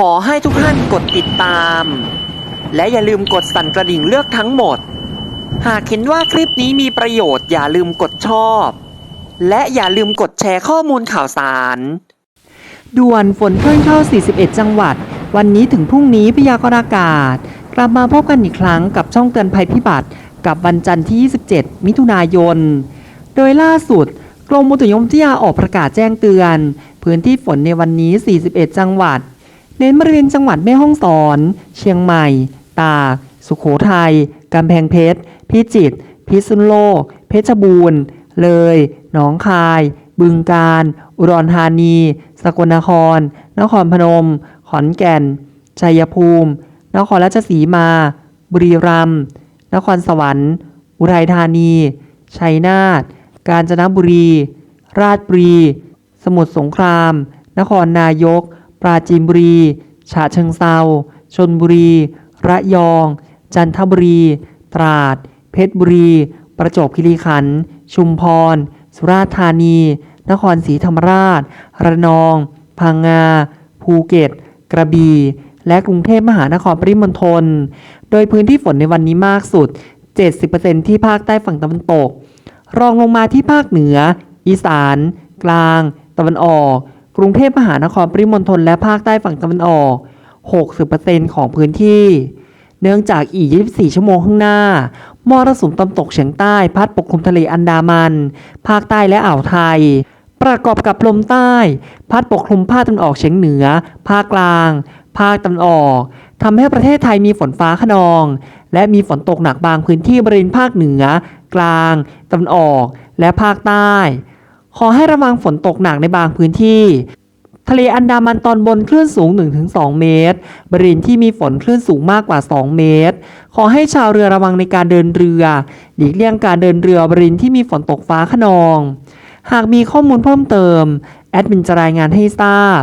ขอให้ทุกท่านกดติดตาม และอย่าลืมกดสั่นกระดิ่งเลือกทั้งหมด หากเห็นว่าคลิปนี้มีประโยชน์อย่าลืมกดชอบ และอย่าลืมกดแชร์ข้อมูลข่าวสาร ด่วนฝนเพิ่งเข้า 41 จังหวัด วันนี้ถึงพรุ่งนี้พยากรณ์อากาศ กลับมาพบกันอีกครั้งกับช่องเตือนภัยพิบัติ กับวันจันทร์ที่ 27 มิถุนายน โดยล่าสุด กรมอุตุนิยมวิทยาออกประกาศแจ้งเตือน พื้นที่ฝนในวันนี้ 41 จังหวัด เน้นบริเวณจังหวัดแม่ฮ่องสอน เชียงใหม่ ตากสุขโขทัยกำแพงเพชร พิจิตร พิษณุโลก เพชรบูรณ์ เลย หนองคาย บึงกาฬ อุดรธานี สกลนคร นครพนม ขอนแก่น ชัยภูมิ นครราชสีมา บุรีรัมย์ นครสวรรค์ อุทัยธานี ชัยนาท กาญจนบุรี ราชบุรี สมุทรสงคราม นครนายก ปราจีนบุรีฉะเชิงเซาชนบุรี ระยอง จันทบุรี ตราด เพชรบุรี ประจวบคีรีขันธ์ชุมพร สุราษฎร์ธานี นครศรีธรรมราช ระนอง พังงา ภูเก็ต กระบี่ และกรุงเทพมหานครปริมณฑล โดยพื้นที่ฝนในวันนี้มากสุด 70%ที่ภาคใต้ฝั่งตะวันตก รองลงมาที่ภาคเหนือ อีสาน กลาง ตะวันออก กรุงเทพมหานครปริมณฑลและภาคใต้ฝั่งตะวันออก 60%ของพื้นที่ เนื่องจากอีก 24 ชั่วโมงข้างหน้ามรสุมตะวันตกเฉียงใต้พัดปกคลุมทะเลอันดามัน ภาคใต้และอ่าวไทย ประกอบกับลมใต้ พัดปกคลุมภาคตะวันออกเฉียงเหนือ ภาคกลาง ภาคตะวันออกทำให้ประเทศไทยมีฝนฟ้าขนอง และมีฝนตกหนักบางพื้นที่บริเวณภาคเหนือ กลางตะวันออก และภาคใต้ ขอให้ระวังฝนตกหนักในบางพื้นที่ ทะเลอันดามันตอนบนคลื่นสูง 1-2 เมตร บริเวณที่มีฝนคลื่นสูงมากกว่า 2 เมตร ขอให้ชาวเรือระวังในการเดินเรือ หลีกเลี่ยงการเดินเรือบริเวณที่มีฝนตกฟ้าขนอง หากมีข้อมูลเพิ่มเติม แอดมินจะรายงานให้ทราบ